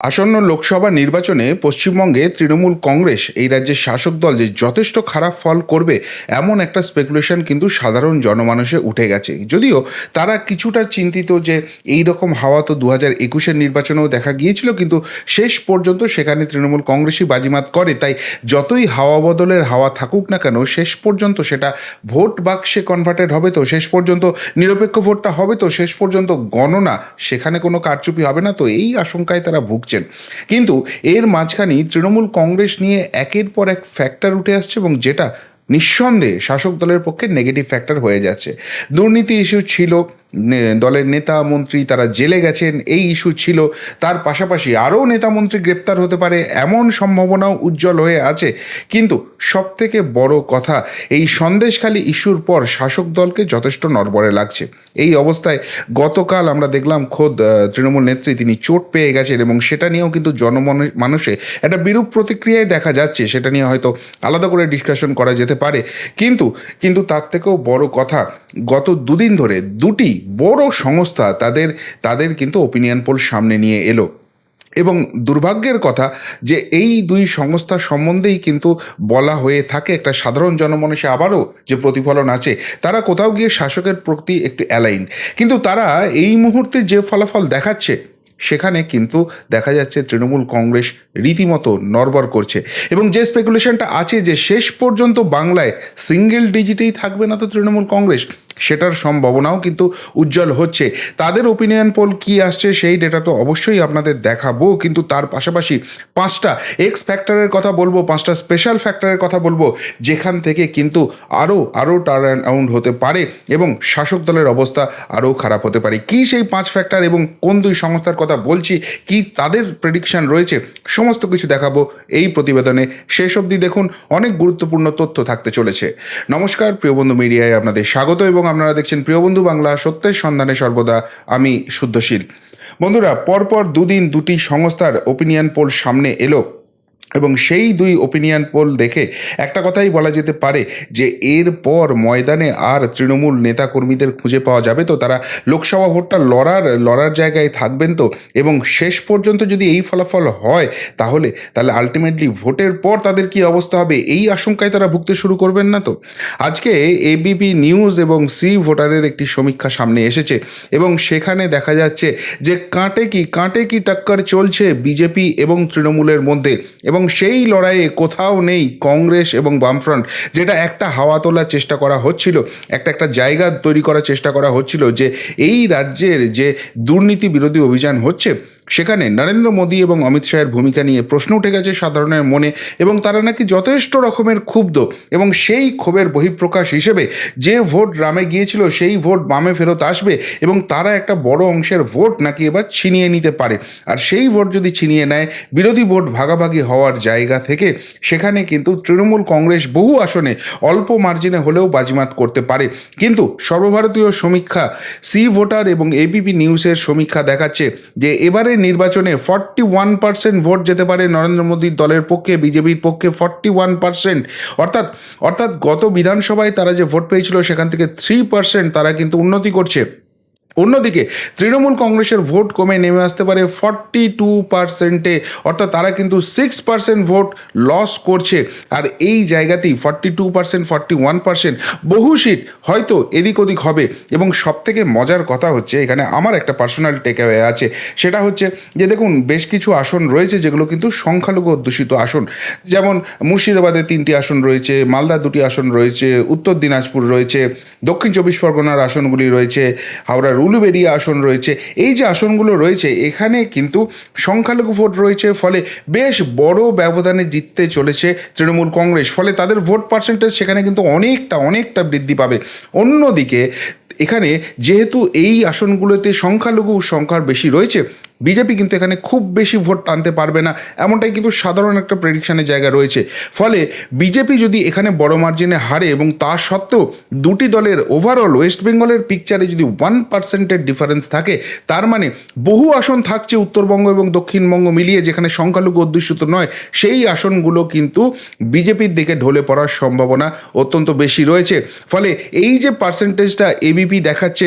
আসন্ন লোকসভা নির্বাচনে পশ্চিমবঙ্গে তৃণমূল কংগ্রেস এই রাজ্যের শাসক দল যে যথেষ্ট খারাপ ফল করবে এমন একটা স্পেকুলেশন কিন্তু সাধারণ জনমানসে উঠে গেছে। যদিও তারা কিছুটা চিন্তিত যে এই রকম হাওয়া তো দু হাজার একুশের নির্বাচনেও দেখা গিয়েছিল কিন্তু শেষ পর্যন্ত সেখানে তৃণমূল কংগ্রেসই বাজিমাত করে। তাই যতই হাওয়া বদলের হাওয়া থাকুক না কেন, শেষ পর্যন্ত সেটা ভোট বাক্সে কনভার্টেড হবে তো, শেষ পর্যন্ত নিরপেক্ষ ভোটটা হবে তো, শেষ পর্যন্ত গণনা সেখানে কোনো কারচুপি হবে না তো, এই আশঙ্কায় তারা ভুগছেন কিন্তু এর মাঝখানেই তৃণমূল কংগ্রেস নিয়ে একের পর এক ফ্যাক্টর উঠে আসছে এবং যেটা নিঃসন্দেহে শাসক দলের পক্ষে নেগেটিভ ফ্যাক্টর হয়ে যাচ্ছে। দুর্নীতি ইস্যু ছিল দলের নেতা মন্ত্রী তারা জেলে গেছেন, এই ইস্যু ছিল। তার পাশাপাশি আরও নেতা মন্ত্রী গ্রেপ্তার হতে পারে এমন সম্ভাবনাও উজ্জ্বল হয়ে আছে। কিন্তু সবথেকে বড় কথা, এই সন্দেশখালী ইস্যুর পর শাসক দলকে যথেষ্ট নড়বড়ে লাগছে। এই অবস্থায় গতকাল আমরা দেখলাম খোদ তৃণমূল নেত্রী তিনি চোট পেয়ে গেছেন এবং সেটা নিয়েও কিন্তু জনমনে মানুষে একটা বিরূপ প্রতিক্রিয়ায় দেখা যাচ্ছে। সেটা নিয়ে হয়তো আলাদা করে ডিসকাশন করা যেতে পারে। কিন্তু কিন্তু তার থেকেও বড় কথা, গত দুদিন ধরে দুটি বড় সংস্থা তাদের তাদের কিন্তু ওপিনিয়ন পোল সামনে নিয়ে এলো। এবং দুর্ভাগ্যের কথা যে এই দুই সংস্থা সম্বন্ধেই কিন্তু বলা হয়ে থাকে একটা সাধারণ জনমানুষে আবারও যে প্রতিফলন আছে, তারা কোথাও গিয়ে শাসকের প্রতি একটু অ্যালাইন কিন্তু তারা এই মুহূর্তে যে ফলাফল দেখাচ্ছে, সেখানে কিন্তু দেখা যাচ্ছে তৃণমূল কংগ্রেস রীতিমতো নড়বড় করছে। এবং যে স্পেকুলেশনটা আছে যে শেষ পর্যন্ত বাংলায় সিঙ্গেল ডিজিটেই থাকবে না তো তৃণমূল কংগ্রেস সেটার সম্ভাবনাও কিন্তু উজ্জ্বল হচ্ছে। তাদের ওপিনিয়ন পোল কি আসছে সেই ডেটা তো অবশ্যই আপনাদের দেখাবো, কিন্তু তার পাশাপাশি পাঁচটা এক্স ফ্যাক্টরের কথা বলব, পাঁচটা স্পেশাল ফ্যাক্টরের কথা বলব, যেখান থেকে কিন্তু আরও আরও টার্ন অ্যারাউন্ড হতে পারে এবং শাসক দলের অবস্থা আরও খারাপ হতে পারে। কি সেই পাঁচ ফ্যাক্টর এবং কোন দুই সংস্থার কথা বলছি, কি তাদের প্রেডিকশন রয়েছে, সমস্ত কিছু দেখাবো এই প্রতিবেদনে। শেষ অবধি দেখুন, অনেক গুরুত্বপূর্ণ তথ্য থাকতে চলেছে। নমস্কার, প্রিয় বন্ধু মিডিয়ায় আপনাদের স্বাগত এবং আপনারা দেখছেন প্রিয় বন্ধু বাংলা, সত্যের সন্ধানে সর্বদা আমি শুদ্ধশীল। বন্ধুরা, পরপর দুদিন দুটি সংস্থার ওপিনিয়ন পোল সামনে এলো। এবং সেই দুই ওপিনিয়ন পোল দেখে একটা কথাই বলা যেতে পারে যে এরপর ময়দানে আর তৃণমূল নেতাকর্মীদের খুঁজে পাওয়া যাবে তো? তারা লোকসভা ভোটটা লড়ার লড়ার জায়গায় থাকবেন তো? এবং শেষ পর্যন্ত যদি এই ফলাফল হয়, তাহলে তাহলে আলটিমেটলি ভোটের পর তাদের কি অবস্থা হবে? এই আশঙ্কায় তারা ভুগতে শুরু করবেন না তো? আজকে এবিপি নিউজ এবং সি ভোটারের একটি সমীক্ষা সামনে এসেছে এবং সেখানে দেখা যাচ্ছে যে কাঁটে কি কাঁটে কি টক্কর চলছে বিজেপি এবং তৃণমূলের মধ্যে এবং সেই লড়াইয়ে কোথাও নেই কংগ্রেস এবং বামফ্রন্ট, যেটা একটা হাওয়া তোলার চেষ্টা করা হচ্ছিল, একটা একটা জায়গা তৈরি করার চেষ্টা করা হচ্ছিল যে এই রাজ্যের যে দুর্নীতি বিরোধী অভিযান হচ্ছে সেখানে নরেন্দ্র মোদী এবং অমিত শাহের ভূমিকা নিয়ে প্রশ্ন উঠে গেছে সাধারণের মনে এবং তারা নাকি যথেষ্ট রকমের ক্ষুব্ধ এবং সেই ক্ষোভের বহিঃপ্রকাশ হিসেবে যে ভোট রামে গিয়েছিল সেই ভোট বামে ফেরত আসবে এবং তারা একটা বড় অংশের ভোট নাকি এবার ছিনিয়ে নিতে পারে। আর সেই ভোট যদি ছিনিয়ে নেয়, বিরোধী ভোট ভাগাভাগি হওয়ার জায়গা থেকে সেখানে কিন্তু তৃণমূল কংগ্রেস বহু আসনে অল্প মার্জিনে হলেও বাজিমাত করতে পারে। কিন্তু সর্বভারতীয় সমীক্ষা, সি ভোটার এবং এবিপি নিউজের সমীক্ষা দেখাচ্ছে যে এবারে নির্বাচনে ফর্টি ওয়ান পার্সেন্ট ভোট যেতে পারে নরেন্দ্র মোদীর দলের পক্ষে, বিজেপির পক্ষে ফর্টি ওয়ান পার্সেন্ট অর্থাৎ অর্থাৎ গত বিধানসভায় তারা যে ভোট পেয়েছিল, সেখান থেকে থ্রি পার্সেন্ট তারা কিন্তু উন্নতি করছে। অন্যদিকে, তৃণমূল কংগ্রেসের ভোট কমে নেমে আসতে পারে ফর্টি টু পার্সেন্টে অর্থাৎ তারা কিন্তু সিক্স পার্সেন্ট ভোট লস করছে। আর এই জায়গাতেই forty two percent forty one percent বহু সিট হয়তো এদিক ওদিক হবে। এবং সবথেকে মজার কথা হচ্ছে, এখানে আমার একটা পার্সোনাল টেকঅ্যাওয়ে আছে। সেটা হচ্ছে যে, দেখুন, বেশ কিছু আসন রয়েছে যেগুলো কিন্তু সংখ্যালঘু অধ্যুষিত আসন। যেমন মুর্শিদাবাদে তিনটি আসন রয়েছে, মালদা দুটি আসন রয়েছে, উত্তর দিনাজপুর রয়েছে, দক্ষিণ চব্বিশ পরগনার আসনগুলি রয়েছে হাওড়ার উলুবেরিয়া আসন রয়েছে। এই যে আসনগুলো রয়েছে, এখানে কিন্তু সংখ্যালঘু ভোট রয়েছে, ফলে বেশ বড় ব্যবধানে জিততে চলেছে তৃণমূল কংগ্রেস, ফলে তাদের ভোট পার্সেন্টেজ সেখানে কিন্তু অনেকটা অনেকটা বৃদ্ধি পাবে। অন্যদিকে, এখানে যেহেতু এই আসনগুলোতে সংখ্যালঘু সংখ্যার বেশি রয়েছে বিজেপি কিন্তু এখানে খুব বেশি ভোট টানতে পারবে না, এমনটাই কিন্তু সাধারণ একটা প্রেডিকশানের জায়গা রয়েছে। ফলে বিজেপি যদি এখানে বড় মার্জিনে হারে এবং তা সত্ত্বেও দুটি দলের ওভারঅল ওয়েস্ট বেঙ্গলের পিকচারে যদি ওয়ান পার্সেন্টের ডিফারেন্স থাকে, তার মানে বহু আসন থাকছে উত্তরবঙ্গ এবং দক্ষিণবঙ্গ মিলিয়ে যেখানে সংখ্যালঘু অধ্যুষিত নয়, সেই আসনগুলো কিন্তু বিজেপির দিকে ঢলে পড়ার সম্ভাবনা অত্যন্ত বেশি রয়েছে। ফলে এই যে পার্সেন্টেজটা এবিপি দেখাচ্ছে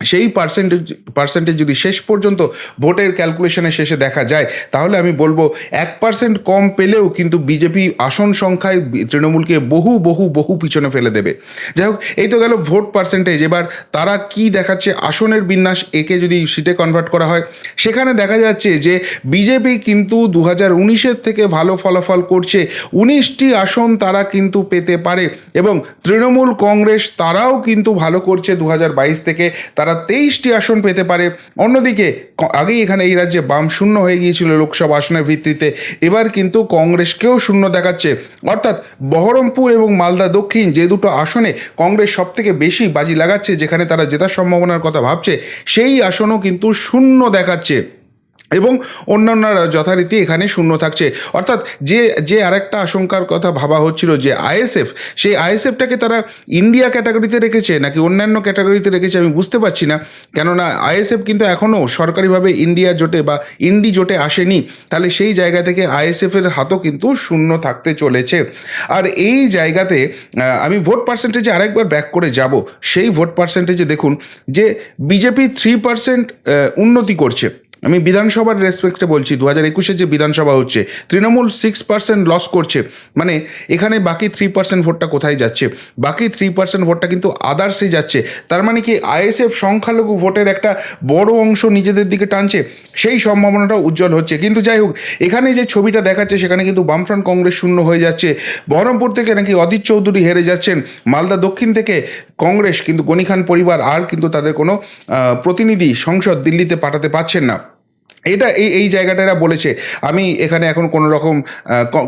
সেই পার্সেন্টেজ পার্সেন্টেজ যদি শেষ পর্যন্ত ভোটের ক্যালকুলেশনের শেষে দেখা যায়, তাহলে আমি বলব এক পার্সেন্ট কম পেলেও কিন্তু বিজেপি আসন সংখ্যায় তৃণমূলকে বহু বহু বহু পিছনে ফেলে দেবে। যাই হোক এই তো গেল ভোট পার্সেন্টেজ এবার তারা কি দেখাচ্ছে? আসনের বিন্যাস, একে যদি সিটে কনভার্ট করা হয়। সেখানে দেখা যাচ্ছে যে বিজেপি কিন্তু দু হাজার উনিশের থেকে ভালো ফলাফল করছে। উনিশটি আসন তারা কিন্তু পেতে পারে এবং তৃণমূল কংগ্রেস তারাও কিন্তু ভালো করছে দু হাজার বাইশ থেকে। তারা তেইশটি আসন পেতে পারে। অন্যদিকে আগেই এখানে এই রাজ্যে বাম শূন্য হয়ে গিয়েছিল লোকসভা আসনের ভিত্তিতে। এবার কিন্তু কংগ্রেসকেও শূন্য দেখাচ্ছে। অর্থাৎ বহরমপুর এবং মালদা দক্ষিণ যে দুটো আসনে কংগ্রেস সব থেকে বেশি বাজি লাগাচ্ছে, যেখানে তারা জেতার সম্ভাবনার কথা ভাবছে, সেই আসনও কিন্তু শূন্য দেখাচ্ছে। এবং অন্যান্যরা যথারীতি এখানে শূন্য থাকছে। অর্থাৎ যে যে আরেকটা আশঙ্কার কথা ভাবা হচ্ছিল যে আইএসএফ, সেই আইএসএফটাকে তারা ইন্ডিয়া ক্যাটাগরিতে রেখেছে নাকি অন্যান্য ক্যাটাগরিতে রেখেছে আমি বুঝতে পারছি না। কেননা আইএসএফ কিন্তু এখনও সরকারিভাবে ইন্ডিয়া জোটে বা ইন্ডি জোটে আসেনি। তাহলে সেই জায়গা থেকে আইএসএফের হাতও কিন্তু শূন্য থাকতে চলেছে। আর এই জায়গাতে আমি ভোট পার্সেন্টেজে আরেকবার ব্যাক করে যাব। সেই ভোট পার্সেন্টেজে দেখুন যে বিজেপি থ্রি পার্সেন্ট উন্নতি করছে। আমি বিধানসভার রেসপেক্টে বলছি দু হাজার একুশের যে বিধানসভা হচ্ছে, তৃণমূল সিক্স পার্সেন্ট লস করছে। মানে এখানে বাকি থ্রি পার্সেন্ট ভোটটা কোথায় যাচ্ছে? বাকি থ্রি পার্সেন্ট ভোটটা কিন্তু আদার্সে যাচ্ছে। তার মানে কি আইএসএফ সংখ্যালঘু ভোটের একটা বড় অংশ নিজেদের দিকে টানছে? সেই সম্ভাবনাটা উজ্জ্বল হচ্ছে। কিন্তু যাই হোক, এখানে যে ছবিটা দেখাচ্ছে, সেখানে কিন্তু বামফ্রন্ট কংগ্রেস শূন্য হয়ে যাচ্ছে। বহরমপুর থেকে নাকি অদিত চৌধুরী হেরে যাচ্ছেন। মালদা দক্ষিণ থেকে কংগ্রেস, কিন্তু গনি খান পরিবার আর কিন্তু তাদের কোনো প্রতিনিধি সংসদ দিল্লিতে পাঠাতে পারছেন না। এটা এই এই জায়গাটা এরা বলেছে। আমি এখানে এখন কোনো রকম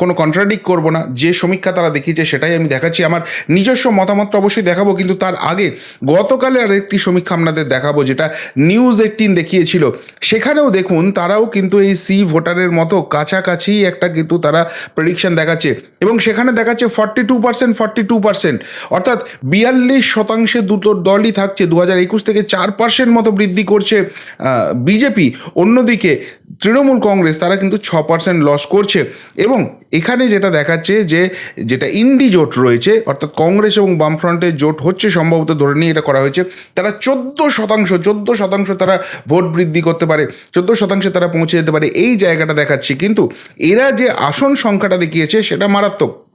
কোনো কন্ট্রাডিক্ট করব না। যে সমীক্ষা তারা দেখিয়েছে সেটাই আমি দেখাচ্ছি। আমার নিজস্ব মতামতটা অবশ্যই দেখাবো, কিন্তু তার আগে গতকালে আরেকটি সমীক্ষা আপনাদের দেখাবো, যেটা নিউজ এইটিন দেখিয়েছিল। সেখানেও দেখুন, তারাও কিন্তু এই সি ভোটারের মতো কাছাকাছি একটা কিন্তু তারা প্রেডিকশন দেখাচ্ছে। এবং সেখানে দেখাচ্ছে forty two percent forty two percent অর্থাৎ বিয়াল্লিশ শতাংশে দুটো দলই থাকছে। দু হাজার একুশ থেকে চার পার্সেন্ট মতো বৃদ্ধি করছে বিজেপি। অন্যদিকে তৃণমূল কংগ্রেস, তারা কিন্তু ছ পার্সেন্ট লস করছে। এবং এখানে যেটা দেখাচ্ছে যে, যেটা ইন্ডি জোট রয়েছে, অর্থাৎ কংগ্রেস এবং বামফ্রন্টের জোট হচ্ছে সম্ভবত ধরে নিয়ে এটা করা হয়েছে, তারা চোদ্দ শতাংশ চোদ্দ শতাংশ তারা ভোট বৃদ্ধি করতে পারে, চোদ্দ শতাংশে তারা পৌঁছে যেতে পারে। এই জায়গাটা দেখাচ্ছে কিন্তু এরা যে আসন সংখ্যাটা দেখিয়েছে, সেটা মারাত্মক।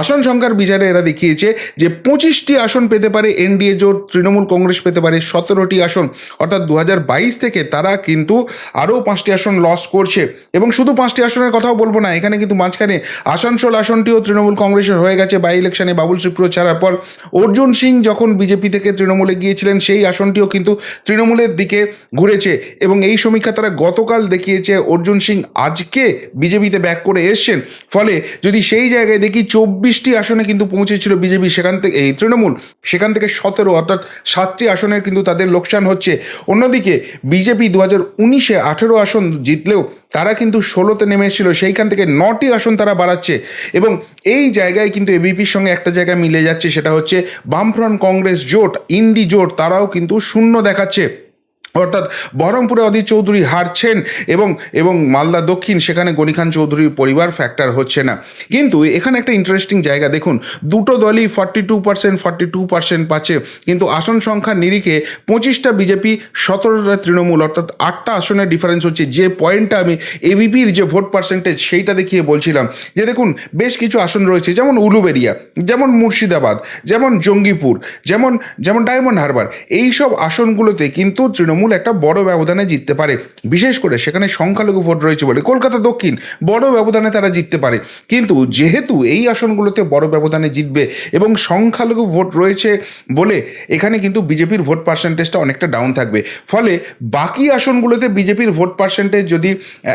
আসন সংখ্যার বিচারে এরা দেখিয়েছে যে পঁচিশটি আসন পেতে পারে এনডিএ জোট, তৃণমূল কংগ্রেস পেতে পারে সতেরোটি আসন। অর্থাৎ দু হাজার বাইশ থেকে তারা কিন্তু আরও পাঁচটি আসন লস করছে। এবং শুধু পাঁচটি আসনের কথাও বলব না, এখানে কিন্তু মাঝখানে আসানসোল আসনটিও তৃণমূল কংগ্রেসের হয়ে গেছে। বাই ইলেকশনে বাবুল সুপ্রিয় ছাড়ার পর অর্জুন সিং যখন বিজেপি থেকে তৃণমূলে গিয়েছিলেন, সেই আসনটিও কিন্তু তৃণমূলের দিকে ঘুরেছে। এবং এই সমীক্ষা তারা গতকাল দেখিয়েছে, অর্জুন সিং আজকে বিজেপিতে ব্যাক করে এসছেন। ফলে যদি সেই জায়গায় দেখি চব্বিশটি আসনে কিন্তু পৌঁছেছিল বিজেপি সেখান থেকে, এই তৃণমূল। সেখান থেকে সতেরো, অর্থাৎ সাতটি আসনের কিন্তু তাদের লোকসান হচ্ছে। অন্যদিকে বিজেপি দু হাজার উনিশে আঠেরো আসন জিতলেও তারা কিন্তু ষোলোতে নেমে এসেছিল। সেইখান থেকে নটি আসন তারা বাড়াচ্ছে এবং এই জায়গায় কিন্তু এবিপির সঙ্গে একটা জায়গা মিলে যাচ্ছে, সেটা হচ্ছে বামফ্রন্ট কংগ্রেস জোট, ইন্ডি জোট, তারাও কিন্তু শূন্য দেখাচ্ছে। অর্থাৎ বহরমপুরে অদিত চৌধুরী হারছেন এবং এবং মালদা দক্ষিণ, সেখানে গনিখান চৌধুরীর পরিবার ফ্যাক্টর হচ্ছে না। কিন্তু এখানে একটা ইন্টারেস্টিং জায়গা, দেখুন, দুটো দলই forty two percent forty two percent পাচ্ছে, কিন্তু আসন সংখ্যার নিরিখে পঁচিশটা বিজেপি, সতেরোটা তৃণমূল, অর্থাৎ আটটা আসনের ডিফারেন্স হচ্ছে। যে পয়েন্টটা আমি এবিপির যে ভোট পার্সেন্টেজ সেইটা দেখিয়ে বলছিলাম, যে দেখুন, বেশ কিছু আসন রয়েছে, যেমন উলুবেরিয়া যেমন মুর্শিদাবাদ, যেমন জঙ্গিপুর, যেমন যেমন ডায়মন্ড হারবার এই সব আসনগুলোতে কিন্তু তৃণমূল একটা বড় ব্যবধানে জিততে পারে। বিশেষ করে সেখানে সংখ্যালঘু ভোট রয়েছে বলে। কলকাতা দক্ষিণ, বড় ব্যবধানে তারা জিততে পারে। কিন্তু যেহেতু এই আসনগুলোতে বড় ব্যবধানে জিতবে এবং সংখ্যালঘু ভোট রয়েছে বলে, এখানে কিন্তু বিজেপির ভোট পার্সেন্টেজটা অনেকটা ডাউন থাকবে। ফলে বাকি আসনগুলোতে বিজেপির ভোট পার্সেন্টেজ যদি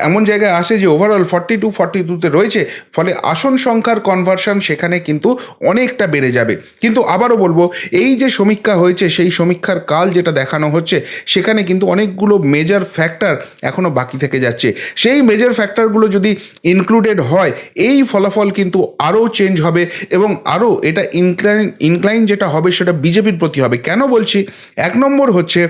এমন জায়গায় আসে যে ওভারঅল ফর্টি টু ফর্টি টুতে রয়েছে, ফলে আসন সংখ্যার কনভার্সন সেখানে কিন্তু অনেকটা বেড়ে যাবে। কিন্তু আবারও বলব, এই যে সমীক্ষা হয়েছে, সেই সমীক্ষার কাল যেটা দেখানো হচ্ছে, সেখানে কিন্তু অনেকগুলো মেজর ফ্যাক্টর এখনও বাকি থেকে যাচ্ছে। সেই মেজর ফ্যাক্টরগুলো যদি ইনক্লুডেড হয়, এই ফলাফল কিন্তু আরও চেঞ্জ হবে এবং আরও এটা ইনক্লাইন ইনক্লাইন যেটা হবে সেটা বিজেপির প্রতি হবে। কেন বলছি? এক নম্বর হচ্ছে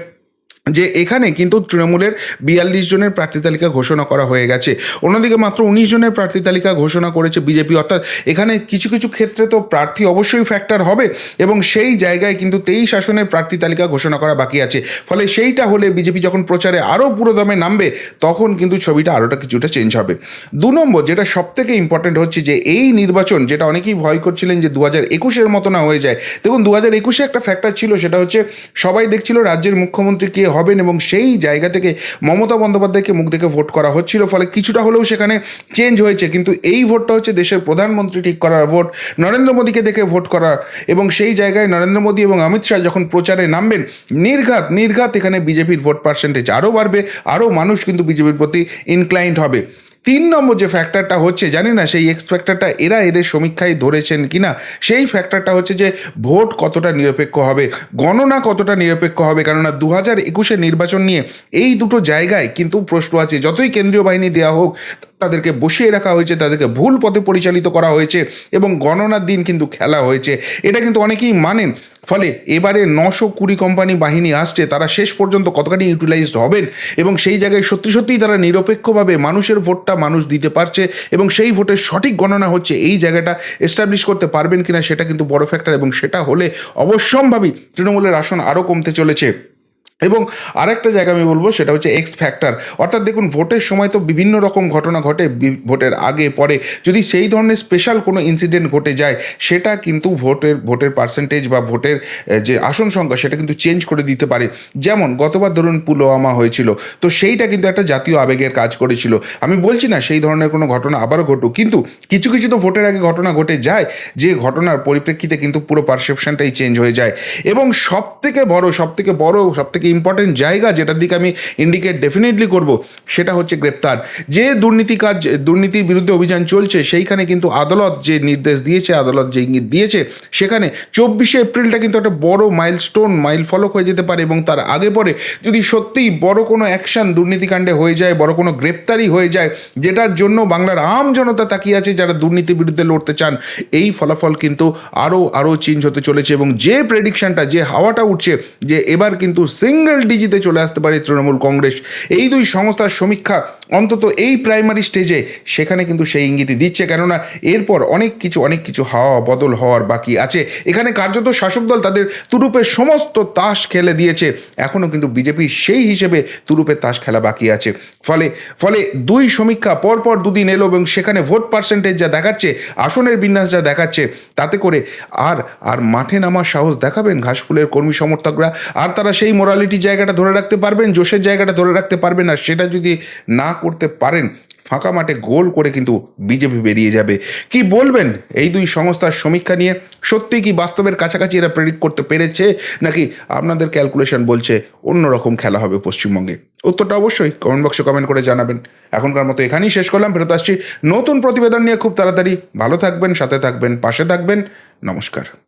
যে এখানে কিন্তু তৃণমূলের বিয়াল্লিশ জনের প্রার্থী তালিকা ঘোষণা করা হয়ে গেছে। অন্যদিকে মাত্র উনিশ জনের প্রার্থী তালিকা ঘোষণা করেছে বিজেপি। অর্থাৎ এখানে কিছু কিছু ক্ষেত্রে তো প্রার্থী অবশ্যই ফ্যাক্টর হবে এবং সেই জায়গায় কিন্তু তেইশ আসনের প্রার্থী তালিকা ঘোষণা করা বাকি আছে। ফলে সেইটা হলে বিজেপি যখন প্রচারে আরও পুরোদমে নামবে, তখন কিন্তু ছবিটা আরোটা কিছুটা চেঞ্জ হবে। দু নম্বর, যেটা সব থেকে ইম্পর্টেন্ট হচ্ছে যে এই নির্বাচন, যেটা অনেকেই ভয় করছিলেন যে দু হাজার একুশের মতো না হয়ে যায়। দেখুন দু হাজার একুশে একটা ফ্যাক্টর ছিল, সেটা হচ্ছে সবাই দেখছিল রাজ্যের মুখ্যমন্ত্রী কে হবেন এবং সেই জায়গা থেকে মমতা বন্দ্যোপাধ্যায়কে মুখ দেখে ভোট করা হচ্ছিল। ফলে কিছুটা হলেও সেখানে চেঞ্জ হয়েছে। কিন্তু এই ভোটটা হচ্ছে দেশের প্রধানমন্ত্রী ঠিক করার ভোট নরেন্দ্র মোদীকে দেখে ভোট করা এবং সেই জায়গায় নরেন্দ্র মোদী এবং অমিত শাহ যখন প্রচারে নামবেন, নির্ঘাত নির্ঘাত এখানে বিজেপির ভোট পার্সেন্টেজ আরও বাড়বে, আরও মানুষ কিন্তু বিজেপির প্রতি ইনক্লাইন্ড হবে। তিন নম্বর যে ফ্যাক্টরটা হচ্ছে, জানি না সেই এক্স ফ্যাক্টরটা এরা এদের সমীক্ষায় ধরেছেন কিনা, সেই ফ্যাক্টরটা হচ্ছে যে ভোট কতটা নিরপেক্ষ হবে, গণনা কতটা নিরপেক্ষ হবে, কেননা দু হাজার একুশের নির্বাচন নিয়ে এই দুটো জায়গায় কিন্তু প্রশ্ন আছে, যতই কেন্দ্রীয় বাহিনী দেওয়া হোক, তাদেরকে বসিয়ে রাখা হয়েছে, তাদেরকে ভুল পথে পরিচালিত করা হয়েছে এবং গণনার দিন কিন্তু খেলা হয়েছে। এটা কিন্তু অনেকেই মানেন ফলে এবারে নশো কুড়ি কোম্পানি বাহিনী আসছে, তারা শেষ পর্যন্ত কতখানি ইউটিলাইজড হবেন এবং সেই জায়গায় সত্যি সত্যিই তারা নিরপেক্ষভাবে মানুষের ভোটটা মানুষ দিতে পারছে এবং সেই ভোটের সঠিক গণনা হচ্ছে এই জায়গাটা এস্টাবলিশ করতে পারবেন কিনা সেটা কিন্তু বড় ফ্যাক্টর এবং সেটা হলে অবশ্যম্ভাবী তৃণমূলের আসন আরও কমতে চলেছে। এবং আরেকটা জায়গা আমি বলব, সেটা হচ্ছে এক্স ফ্যাক্টর অর্থাৎ দেখুন, ভোটের সময় তো বিভিন্ন রকম ঘটনা ঘটে ভোটের আগে, পরে। যদি সেই ধরনের স্পেশাল কোনো ইনসিডেন্ট ঘটে যায়, সেটা কিন্তু ভোটের ভোটের পার্সেন্টেজ বা ভোটের যে আসন সংখ্যা, সেটা কিন্তু চেঞ্জ করে দিতে পারে। যেমন, গতবার ধরুন পুলওয়ামা হয়েছিল, তো সেইটা কিন্তু একটা জাতীয় আবেগের কাজ করেছিল। আমি বলছি না, সেই ধরনের কোনো ঘটনা আবারও ঘটুক, কিন্তু কিছু কিছু তো ভোটের আগে ঘটনা ঘটে যায়, যে ঘটনার পরিপ্রেক্ষিতে কিন্তু পুরো পারসেপশনটাই চেঞ্জ হয়ে যায়। এবং সব থেকে বড় সব থেকে বড় সব থেকে ইম্পর্টেন্ট জায়গা যেটার দিকে আমি ইন্ডিকেট ডেফিনেটলি করব, সেটা হচ্ছে গ্রেপ্তার। যে দুর্নীতি কাজ, দুর্নীতির বিরুদ্ধে অভিযান চলছে, সেইখানে কিন্তু আদালত যে নির্দেশ দিয়েছে, আদালত যে ইঙ্গিত দিয়েছে, সেখানে চব্বিশে এপ্রিলটা কিন্তু একটা বড় মাইলস্টোন মাইল ফলক হয়ে যেতে পারে এবং তার আগে পরে যদি সত্যিই বড় কোনো অ্যাকশন দুর্নীতিকাণ্ডে হয়ে যায়, বড় কোনো গ্রেপ্তারি হয়ে যায়, যেটার জন্য বাংলার আম জনতা তাকিয়ে আছে যারা দুর্নীতির বিরুদ্ধে লড়তে চান, এই ফলাফল কিন্তু আরও আরও চেঞ্জ হতে চলেছে এবং যে প্রেডিকশনটা যে হাওয়াটা উঠছে, যে এবার কিন্তু সিঙ্গেল ডিজিতে চলে আসতে পারে তৃণমূল কংগ্রেস। এই দুই সংস্থার সমীক্ষা অন্তত এই প্রাইমারি স্টেজে সেখানে কিন্তু সেই ইঙ্গিতই দিচ্ছে। কেননা এরপর অনেক কিছু অনেক কিছু হাওয়া বদল হওয়ার বাকি আছে। এখানে কার্যত শাসক দল তাদের তুরুপের সমস্ত তাস খেলে দিয়েছে। এখনও কিন্তু বিজেপি সেই হিসেবে তুরুপের তাস খেলা বাকি আছে। ফলে ফলে দুই সমীক্ষা পরপর দুদিন এলো এবং সেখানে ভোট পার্সেন্টেজ যা দেখাচ্ছে, আসনের বিন্যাস যা দেখাচ্ছে, তাতে করে আর আর মাঠে নামার সাহস দেখাবেন ঘাসফুলের কর্মী সমর্থকরা। আর তারা সেই মোরালিটি জায়গাটা ধরে রাখতে পারবেন, জোশের জায়গাটা ধরে রাখতে পারবেন না সেটা যদি না করতে পারেন, ফাঁকা মাঠে গোল করে কিন্তু বিজেপি বেরিয়ে যাবে। কি বলবেন? এই দুই সংস্থার সমীক্ষা নিয়ে সত্যিই কি বাস্তবের কাছাকাছি এরা প্রেডিক্ট করতে পেরেছে? নাকি আপনাদের ক্যালকুলেশন বলছে অন্যরকম খেলা হবে পশ্চিমবঙ্গে? উত্তরটা অবশ্যই কমেন্ট বক্সে কমেন্ট করে জানাবেন। এখনকার মতো এখানেই শেষ করলাম, ফেরত আসছি নতুন প্রতিবেদন নিয়ে খুব তাড়াতাড়ি। ভালো থাকবেন, সাথে থাকবেন, পাশে থাকবেন। নমস্কার।